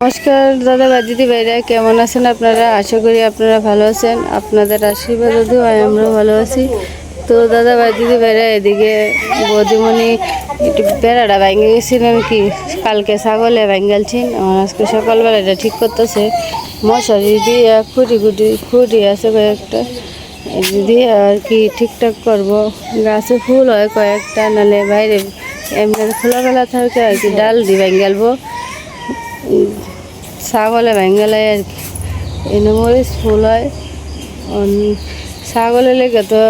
নমস্কার দাদা বা দিদি ভাইরা, কেমন আছেন আপনারা? আশা করি আপনারা ভালো আছেন। আপনাদের আশীর্বাদ যদিও হয় আমরা ভালো আছি। তো দাদা ভাই দিদি ভাইরা, এদিকে বৌদিমণি একটু বেড়াটা ভেঙে গেছিলেন কি? কালকে ছাগলে ভেঙ্গালছেন আমার আজকে সকালবেলা এটা ঠিক করতেছে। মশারি দিয়ে খুঁটি খুঁটি খুঁটি আছে কয়েকটা। দিয়ে আর কি ঠিকঠাক করব। গাছে ফুল হয় কয়েকটা, নালে বাইরে এমনি খোলামেলা থাকে আর কি ডাল দিয়ে ভেঙ্গালবো। ছাগলে ভেঙ্গেলে আর কি। এনে মরিচ ফুল হয় ছাগলে লেগে তো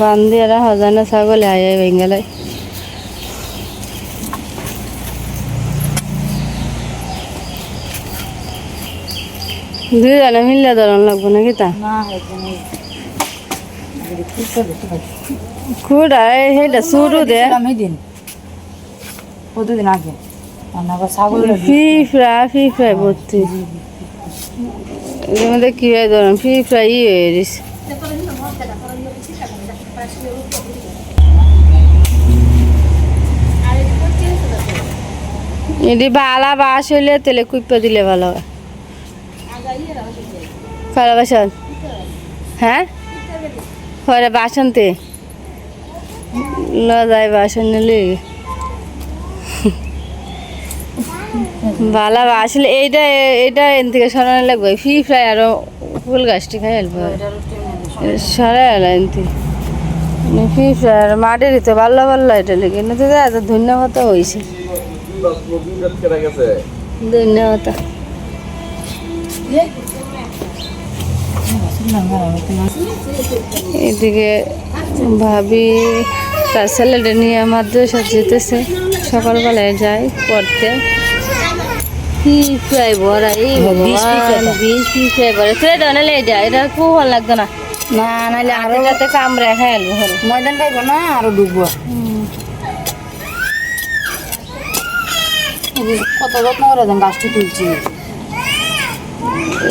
বান্ধি রাখা যায় না ছাগলে আয় ভেঙ্গেলে দুই জানে মিললে ধরন লাগবো নাকি তা? খুঁড়া সেইটা শুরু দে। কতদিন আগে। ফিফড়া ফিফড়ায় ভর্তি। এর মধ্যে কি হয় ধরুন ফিফড়া ই হয়ে গেছে। এটি বালা বাস হইলে তেলে কুইপা দিলে ভালো হয়। কয়লা বাসন? হ্যাঁ? কয়লা বাসনতে। ল যায় বাসন নিলে ভালো আসলে এইটা এইটা এন থেকে সরানো লাগবে। ফি ফ্রাই আরও ফুল গাছটি খাই আলবো সরাই আলা এন থেকে। ফি ফ্রাই আর মাটির তো ভালো ভালো এটা লেগে। না তো এত ধন্যবাদ হয়েছে ধন্যবাদ এদিকে ভাবি তার ছেলেটা নিয়ে মাদ্রাসা যেতেছে। সকালবেলায় যায় পড়তে। ফ্রাই ভরা আরও যাতে কামড়ে তুলছি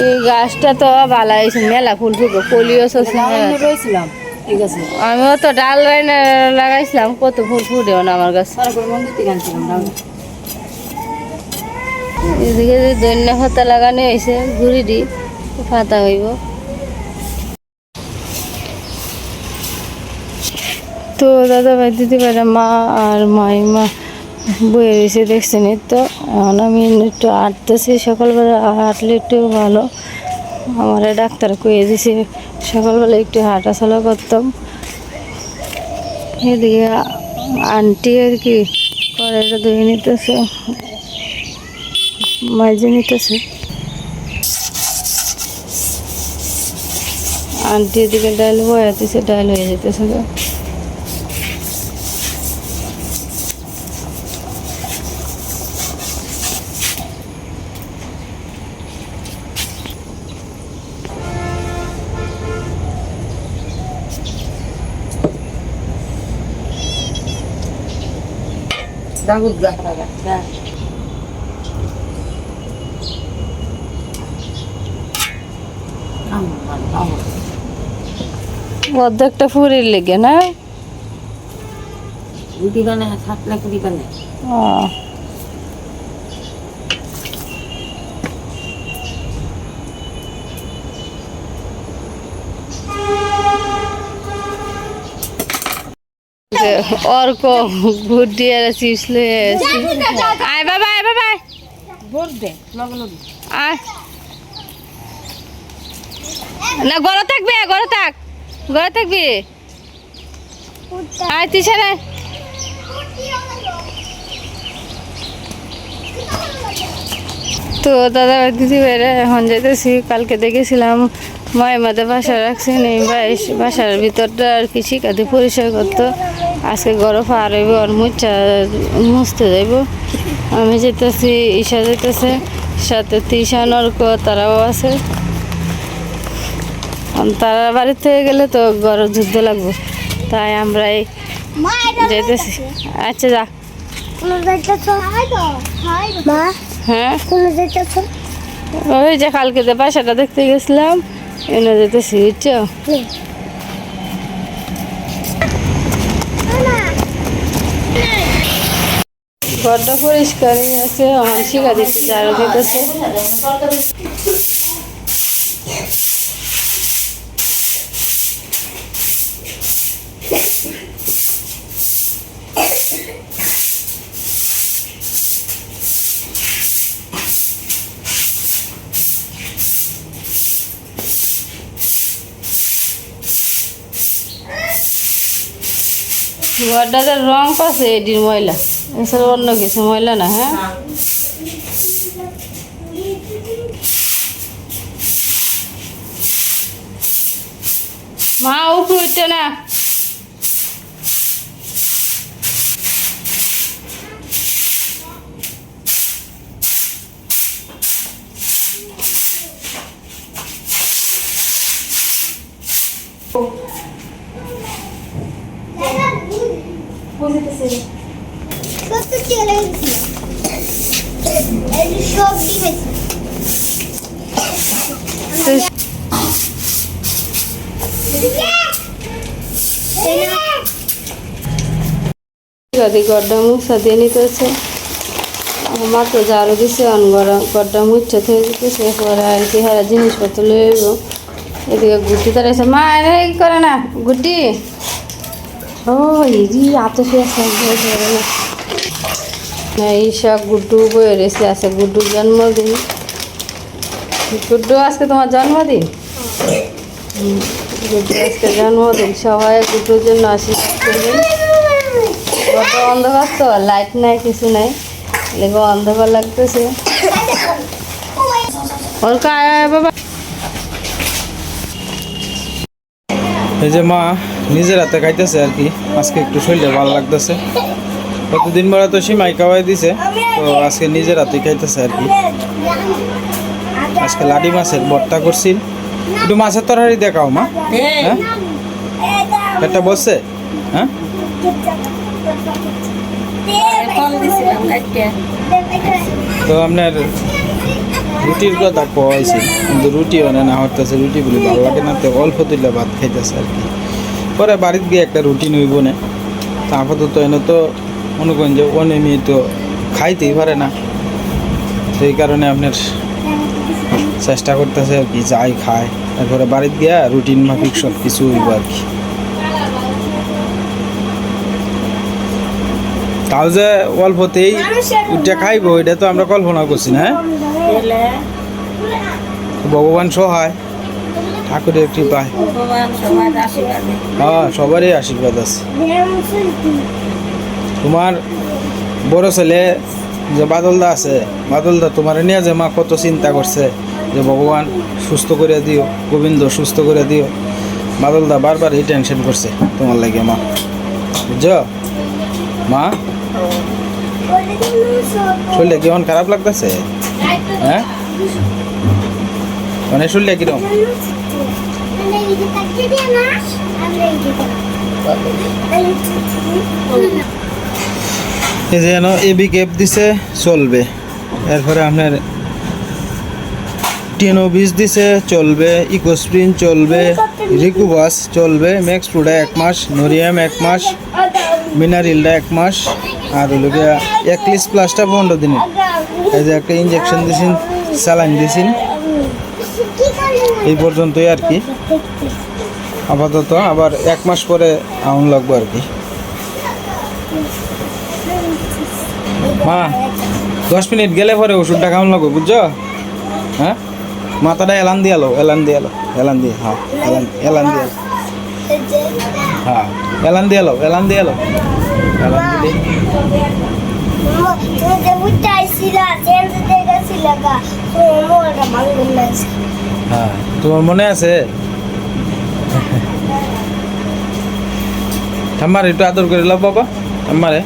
এই গাছটা তো ভালো হয়েছে মেলা ফুল পলিও আমি রয়েছিলাম আমিও তো ডাল লাগাইছিলাম, কত ফুল ফুটেও না আমার গাছ সারা করে মন্দির থেকে আনছিলাম ডাল। এদিকে যে দৈন্য ফাতা লাগানো হয়েছে ঘুরি দি পাতা হইব। তো দাদা ভাই, দিদি ভাইরা মা আর মাইমা বয়ে রয়েছে, দেখছেন তো। এখন আমি একটু হাঁটতেছি, সকালবেলা হাঁটলে একটু ভালো। আমার ডাক্তার কয়ে দিছে, সকালবেলা একটু হাঁটা চলা করতাম। এদিকে আন্টি আর কি কড়াইটা ধুয়ে নিতেছে। মাঝে নিতেছে। আন্টি এদিকে ডাল বয়া দিছে ডাল হয়ে যেতেছে দাগুদ গা অর্ধেকটা ফুরির লেগে না? অর্ক আয় বাবা আয় বাবা। আয়। ভোট দে লগে লগে। আয়। না গড়ে থাকবে গড়ে থাক। গড়ে থাকবি? আয় তিসারে তো দাদা দিদি বেড়ে এখন যেতেছি কালকে দেখেছিলাম, মায়ের মাঝে বাসা রাখছেন এই বাসার ভিতরটা আর কি শিকাতে পরিষ্কার করতো। আজকে গরম পার হইব, আর মুচা মুছতে যাইব। আমি যেতেছি ঈশা যেতেছে সাথে তৃষা নর্ক, তারাও আছে। তারা বাড়ি থেকে গেলে তো গরম যুদ্ধ লাগবে। তাই আমরা এই যেতেছি। আচ্ছা যা। হ্যাঁ? ওই যে কালকে যে বাসাটা দেখতে গেছিলাম এনে যেতেছি বুঝছ? ঘরটা পরিষ্কারই আছে আমার শিখা দিচ্ছে ঝাড়ু দিতেছে। ঘরটাতে রং পাশে এটির ময়লা। এছাড়া অন্য কিছু ময়লা না হ্যাঁ? মা উপরে উঠছে না। এই সব ঠিক আছে তো গাদি গড্ডা মুছা দিয়ে নিতেছে আমার তো ঝাড়ু দিছে অন গড্ডা মুছা থেকে দিতেছে পরে আর কি হারা জিনিসপত্র লইব এদিকে গুটি তারাইছে মা এনে কি করে না গুটি ও ইরি পেঁয়াজ না ঈশা গুড্ডু বয়ে রেসে আছে, গুড্ডুর জন্মদিন। গুড্ডু আজকে তোমার জন্মদিন? গুড্ডু আজকে জন্মদিন, সবাই গুড্ডুর জন্য আশীর্বাদ কত অন্ধকার তো লাইট নাই, কিছু নাই। লেগে অন্ধকার লাগতেছে। বাবা। এই যে মা নিজের হাতে খাইতেছে আর কি। আজকে একটু শরীরে ভালো লাগতেছে। কতদিন পরে তো সীমাই খাওয়াই দিছে তো আজকে নিজের হাতে খাইতেছে আর কি। আজকে লাডি মাছের ভর্তা করছি একটু মাছের তরকারি দেখাও মা। হ্যাঁ? একটা বসছে? হ্যাঁ? তো আপনার রুটির কথা কয়েছি কিন্তু রুটি মানে না হতেছে রুটিগুলি ভালো লাগে না তো অল্প তুলে ভাত খাইতেছে আর কি। পরে বাড়িতে গিয়ে একটা রুটি নইব না। তা আপাতত এনে তো মনে করেন যে অনেমি তো খাইতেই পারে না। সেই কারণে আপনার চেষ্টা করতেছে আর কি যাই খায়। তারপরে বাড়িতে গিয়া রুটিন মাফিক সব কিছু হইব আর কি। তাও যে অল্পতেই উঠে খাইবো এটা তো আমরা কল্পনা করছি না হ্যাঁ? ভগবান সহায় ঠাকুরের কৃপায়। হ্যাঁ সবারই আশীর্বাদ আছে। তোমার বড় ছেলে যে বাদলদা আছে, বাদলদা তোমার নিয়ে যে মা কত চিন্তা করছে যে ভগবান সুস্থ করে দিও, গোবিন্দ সুস্থ করে দিও। বাদলদা বারবার এই টেনশন করছে তোমার লাগে মা। বুঝছ? মা? শরীরটা কেমন খারাপ লাগতেছে? হ্যাঁ? মানে শরীরটা কিরম এই যেন এবি ক্যাপ দিছে, চলবে। এরপরে আপনার টেনো বিস দিছে, চলবে। ইকোস্প্রিন চলবে। রিকুবাস চলবে। ম্যাক্স ফুডা এক মাস নরিয়াম এক মাস মিনারিলটা এক মাস, আর হলো গিয়া একলিশ প্লাসটা পনেরো দিনের। এই যে একটা ইঞ্জেকশন দিছেন স্যালাইন দিছেন। এই পর্যন্তই আর কি। আপাতত আবার এক মাস পরে আউন লাগবো আর কি। মা, দশ মিনিট গেলে পরে ওষুধটা খাওয়ান লাগবে, বুঝছ? হ্যাঁ? মাথাটা এলান দিয়ে আলো, এলান দিয়ে আলো, এলান দিয়ে হ্যাঁ এলান এলান দিয়ে আলো। হ্যাঁ এলান দিয়ে আলো, এলান দিয়ে আলো। এলান দিলে হ্যাঁ তোমার মনে আছে? ঠাম্মার একটু আদর করে লাভ বাবা। ঠাম্মারে।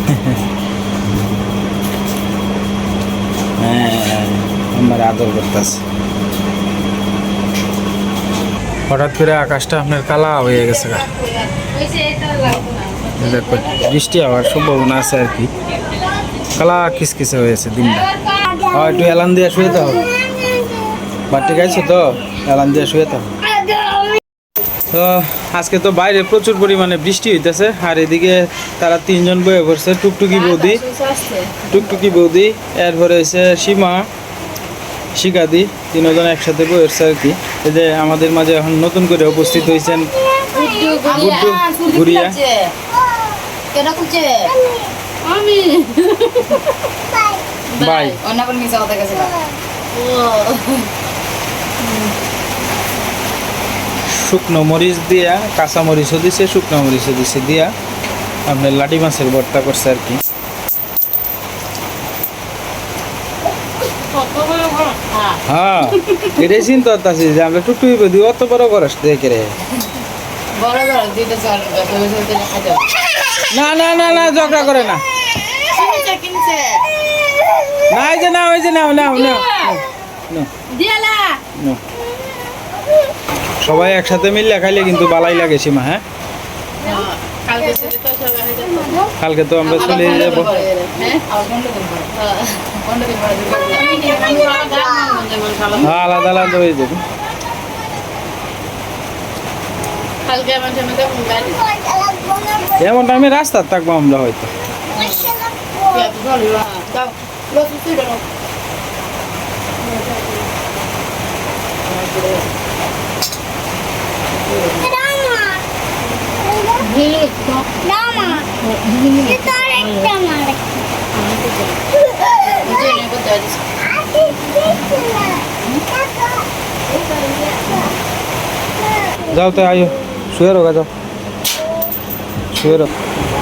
হ্যাঁ আমার আদর করতেছে। হঠাৎ করে আকাশটা আপনার কালা হয়ে গেছে দেখো বৃষ্টি হওয়ার সম্ভাবনা আছে আর কি। কালা কিসকিসে হয়েছে দিনটা। হ্যাঁ একটু এলান দিয়ে শুয়ে দাও বাড়িতে গাইছো তো? এলান দিয়ে শুয়ে দাও তো আজকে তো বাইরে প্রচুর পরিমাণে বৃষ্টি হইতেছে আর এদিকে তারা তিনজন বয়ে পড়ছে টুকটুকি বৌদি টুকটুকি বৌদি এরপরে হচ্ছে সীমা শিকাদি তিনজন একসাথে বয়ে উঠছে আর কি। এই যে আমাদের মাঝে এখন নতুন করে উপস্থিত হয়েছেন আমি বাই। অন্য মিশা কথা গেছে শুকনো মরিচ দিয়া কাঁচা মরিচও দিছে শুকনো মরিচও দিছে দিয়া আপনার লাটি মাছের ভর্তা করছে আর কি। হ্যাঁ এটাই চিন্তা করতেছি যে আমরা টুকটুকি অত বড় করস দেখে রে? না না না না ঝগড়া করে না। না এই যে না ওই যে নাও। সবাই একসাথে মিললে খাইলে কিন্তু বালাই লাগে সীমা হ্যাঁ? কালকে তো আমরা চলে যাব। হ্যাঁ? আমি আমি আলাদা আলাদা হয়ে যাবে। এমন টাইমে রাস্তার থাকব আমরা হয়তো। দাও লসু তুই দাও ভিলে তো নিজে নিয়ে করতে পারিস। যাও তো আয়ো শুয়ে রোগা যাও। শুয়ে রো।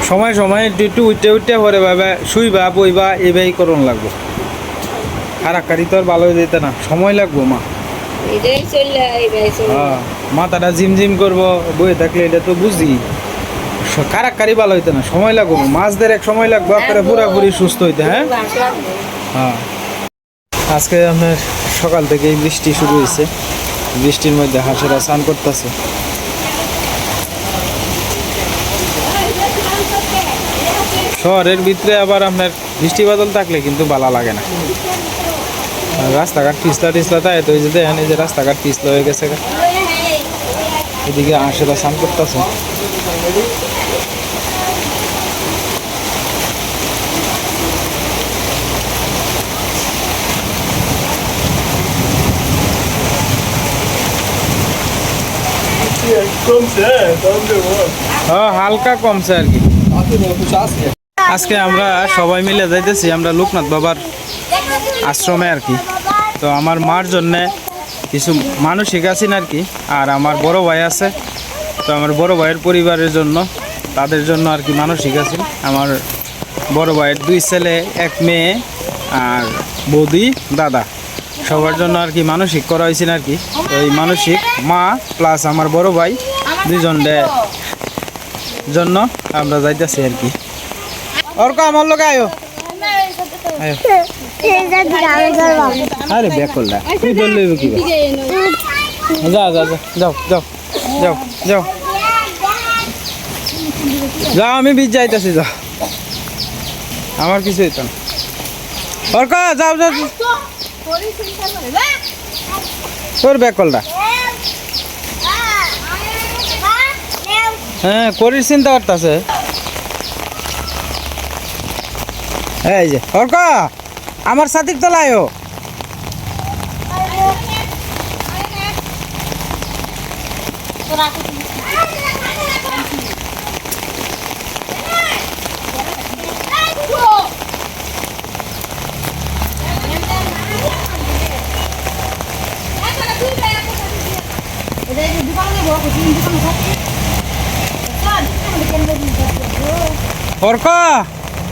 সময় সময়, একটু একটু উঠতে উঠতে পরে বাবা শুইবা, বইবা এবাই করণ লাগবো। কারাকারি তো আর ভালো যেতে না। সময় লাগবো, মা। মাথাটা ঝিমঝিম করব বয়ে থাকলে এটা তো বুঝি। কারাকারি ভালো হইতে না সময় লাগবো। মাছদের এক সময় লাগবো আপনারা পুরাপুরি সুস্থ হইতে হ্যাঁ? হ্যাঁ। আজকে আপনার সকাল থেকেই বৃষ্টি শুরু হয়েছে বৃষ্টির মধ্যে হাঁসেরা স্নান করতেছে। শহরের ভিতরে আবার আপনার বৃষ্টি বাদল থাকলে কিন্তু ভালো লাগে না। রাস্তাঘাট পিছলা টিছলা তাই তো যে দেখেন, এই যে রাস্তাঘাট পিছলা হয়ে গেছে। এদিকে হাঁসেরা স্নান করতেছে হ্যাঁ হালকা কমছে আর কি আজকে আমরা সবাই মিলে যাইতেছি, আমরা লোকনাথ বাবার আশ্রমে আর কি। তো আমার মার জন্যে কিছু মানসিক আছেন আর কি, আর আমার বড় ভাই আছে। তো আমার বড় ভাইয়ের পরিবারের জন্য, তাদের জন্য আর কি মানসিক আছেন। আমার বড় ভাইয়ের দুই ছেলে, এক মেয়ে আর বৌদি, দাদা। সবার জন্য আর কি মানসিক করা হয়েছে আর কি। এই মানসিক মা প্লাস আমার বড় ভাই দুইজনে জন্য আমরা যাইতেছি আর কি। অর্ক, আমার লোক আয়ো। আয়ো। আরে ব্যাক করলা তুই বল লইব কি যা যা যা যাও যাও যাও যাও যাও আমি বীজ যাইতেছি যাও আমার কিছু হইতো না। অর্ক, যাও যাও। তোর ব্যাক হ্যাঁ করির চিন্তা করতেছে। এই যে, অর্ক। আমার সাথে তলায়ও অর্ক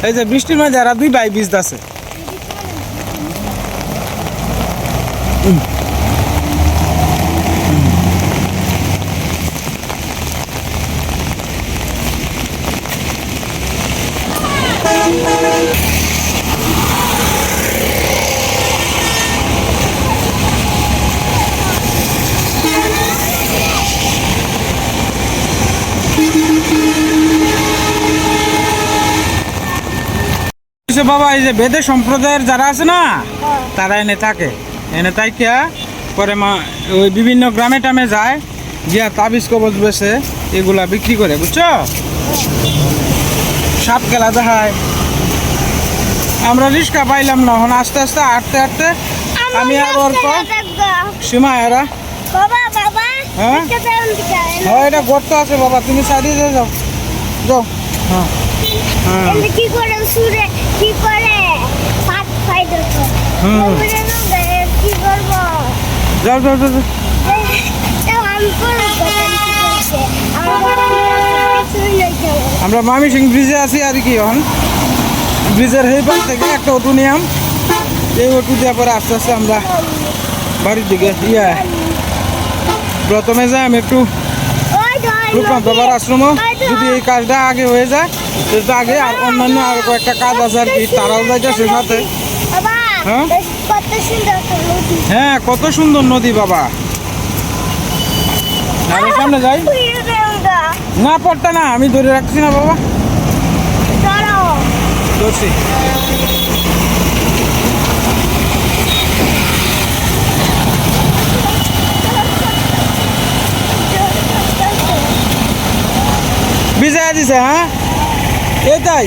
এই যে বৃষ্টির মাঝে আর দুই ভাই বীজ আছে। বাবা এই যে বেদে সম্প্রদায়ের যারা আছে না তারা এনে থাকে। এনে তাইকা পরে মা ওই বিভিন্ন গ্রামে টামে যায় গিয়া তাবিজ কবজ বেছে এগুলা বিক্রি করে বুঝছ? সাপ খেলা দেখায়। আমরা রিক্সা পাইলাম না এখন আস্তে আস্তে হাঁটতে হাঁটতে আমি আর সীমা এরা? হ্যাঁ? হ্যাঁ এটা গর্ত আছে বাবা তুমি সাইডে যাও যাও। যাও। হ্যাঁ। হ্যাঁ। কি করে সুরে কি করে? পাট খাই দিত হুম। সুরে না দেয়, কি করব যাও যাও যাও আমার মামি সিং ব্রিজে আছি, আর কি এখন? ব্রিজের সেই পাশ থেকে একটা অটো নিয়াম এই অটো দেওয়ার পরে আস্তে আস্তে আমরা বাড়ির দিকে ইয়া। প্রথমে যাই আমি একটু রূপনাথ বাবার আশ্রম। যদি এই কাজটা আগে হয়ে যায়, সেটা আগে, আর অন্যান্য আর কয়েকটা কাজ আছে আর কি, তারাও যাইতেছে সাথে। হ্যাঁ? হ্যাঁ কত সুন্দর নদী বাবা। এর সামনে যাই। না, পড়তে না, আমি ধরে রাখছি না বাবা। বিজয় দিছে হ্যাঁ? এটাই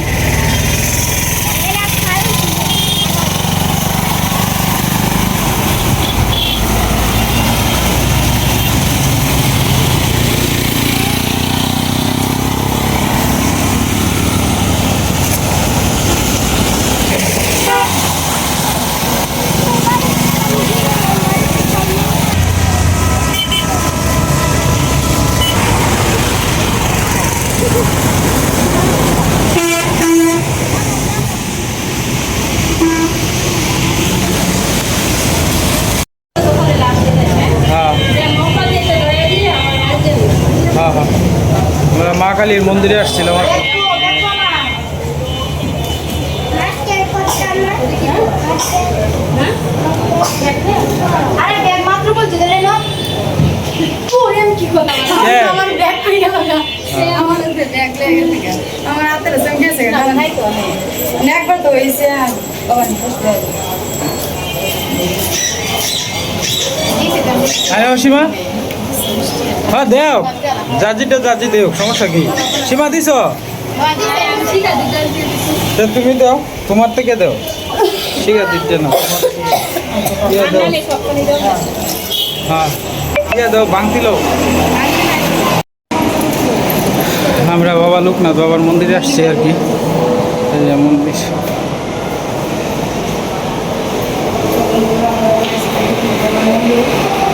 এরা খালি হ্যাঁ হ্যাঁ হ্যাঁ আমরা মা কালীর মন্দিরে আসছিলাম আর কি। মাস্টার করতাম না আরে ব্যাগ মাত্র বলছি ধরে নাও পরে আমি কি কথা বলব? হ্যাঁ। আমার ব্যাগ পড়ে গেল গা। আমার হাতে ব্যাগ লেগে গেছে গা। আমার হাতের সঙ্গে গেছে গা। নাই তো, নাই। মানে একবার তো হয়েছে হয়। ও সীমা। হ্যাঁ দেও। জাজিটা জাজি দেও, সমস্যা কি? সীমা, দিছ? তুমি দাও, তোমার থেকে দাও। ঠিক আছে, দিতে না। হ্যাঁ দাও বাংতি লো আমরা বাবা লোকনাথ বাবার মন্দিরে আসছি আর কি। এই যে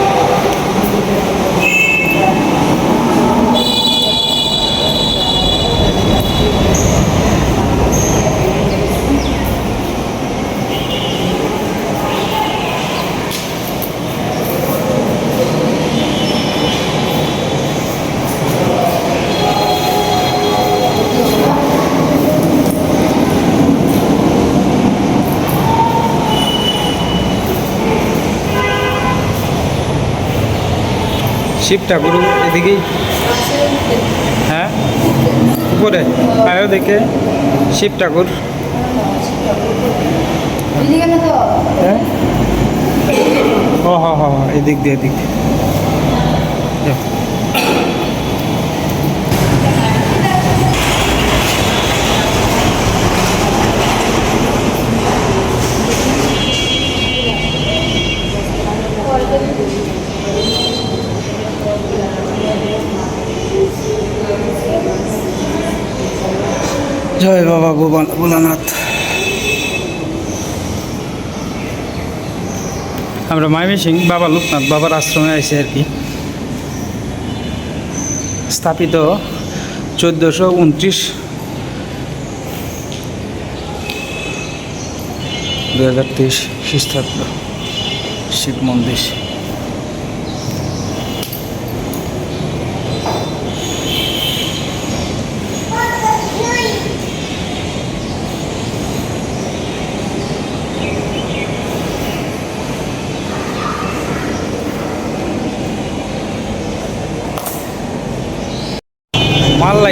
শিব ঠাকুর এদিকেই। হ্যাঁ? উপরে। আয়ো দেখে। শিব ঠাকুর? হ্যাঁ? ও হ, এদিক দিয়ে এদিক দিয়ে। জয় বাবা ভোলা- ভোলানাথ। আমরা সিং বাবা লোকনাথ বাবার আশ্রমে আইসি আর কি। স্থাপিত চোদ্দোশো উনত্রিশ দু হাজার তেইশ খ্রিস্টাব্দ শিব মন্দির।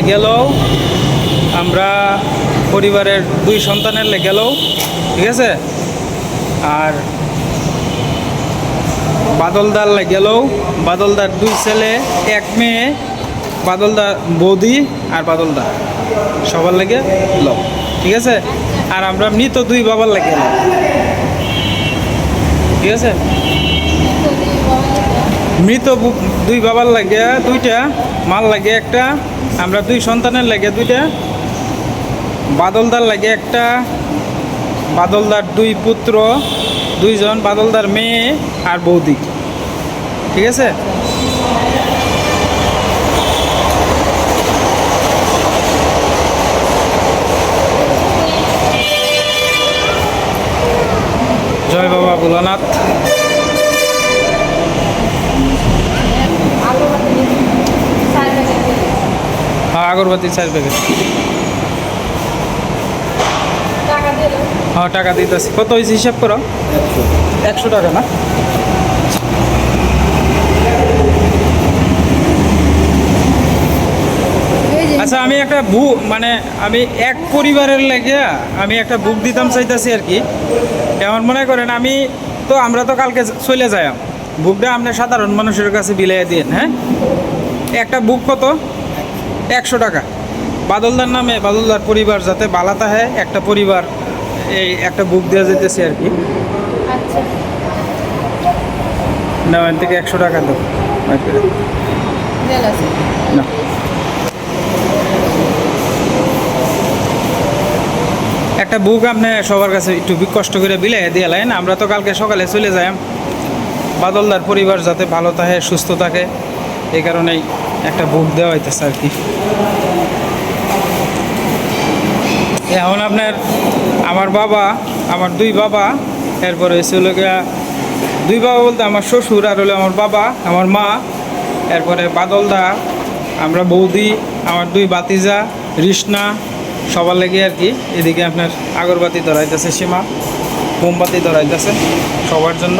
মাল গেল আমরা পরিবারের দুই সন্তানের গেল ঠিক আছে? আর বাদলদার গেল বাদলদার দুই ছেলে, এক মেয়ে, বাদলদার বৌদি আর বাদলদা সবার লাগে লও, ঠিক আছে? আর আমরা মৃত দুই বাবার লাগে ঠিক আছে? মৃত দুই বাবার লাগে, দুইটা মাল লাগে একটা, আমরা দুই সন্তানের লাগে দুইটা। বাদলদার লাগে একটা, বাদলদার দুই পুত্র, দুইজন, বাদলদার মেয়ে আর বৌদি। ঠিক আছে? জয় বাবা ভোলানাথ হ্যাঁ আগরবাতি চার প্যাকেট হ্যাঁ টাকা দিতেছি। কত হয়েছে হিসাব করো? একশো টাকা না? আচ্ছা আমি একটা বু মানে আমি এক পরিবারের লেগে আমি একটা বুক দিতাম চাইতেছি আর কি। এমন মনে করেন আমি তো আমরা তো কালকে চলে যাই বুকটা আপনি সাধারণ মানুষের কাছে বিলাই দিন হ্যাঁ? একটা বুক কত? একশো টাকা। বাদলদার নামে বাদলদার পরিবার যাতে বালাতা হয় একটা পরিবার এই একটা বুক দেওয়া যেতেছে আর কি। না এখান থেকে একশো টাকা দেবো না একটা বুক আপনি সবার কাছে একটু কষ্ট করে বিলাই দিয়ে লাইন আমরা তো কালকে সকালে চলে যাই। বাদলদার পরিবার যাতে ভালো থাকে সুস্থ থাকে। এই কারণেই একটা বুক দেওয়া হইতেছে আর কি। এখন আপনার আমার বাবা, আমার দুই বাবা, এরপরে হলো গিয়া দুই বাবা বলতে আমার শ্বশুর আর হলো আমার বাবা, আমার মা, এরপরে বাদলদা, আমরা বৌদি, আমার দুই বাতিজা রিষ্ণা সবার লেগে আর কি। এদিকে আপনার আগরবাতি ধরাইতেছে সীমা, মোমবাতি ধরাইতেছে সবার জন্য।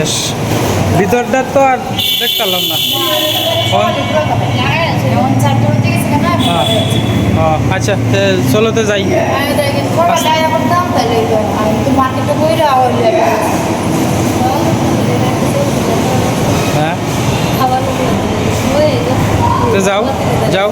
শেষ। ভিতরটা তো আর দেখতে পারলাম না। হ্যাঁ। হ্যাঁ, আচ্ছা তে চলো তো যাই। হ্যাঁ। তো যাও যাও।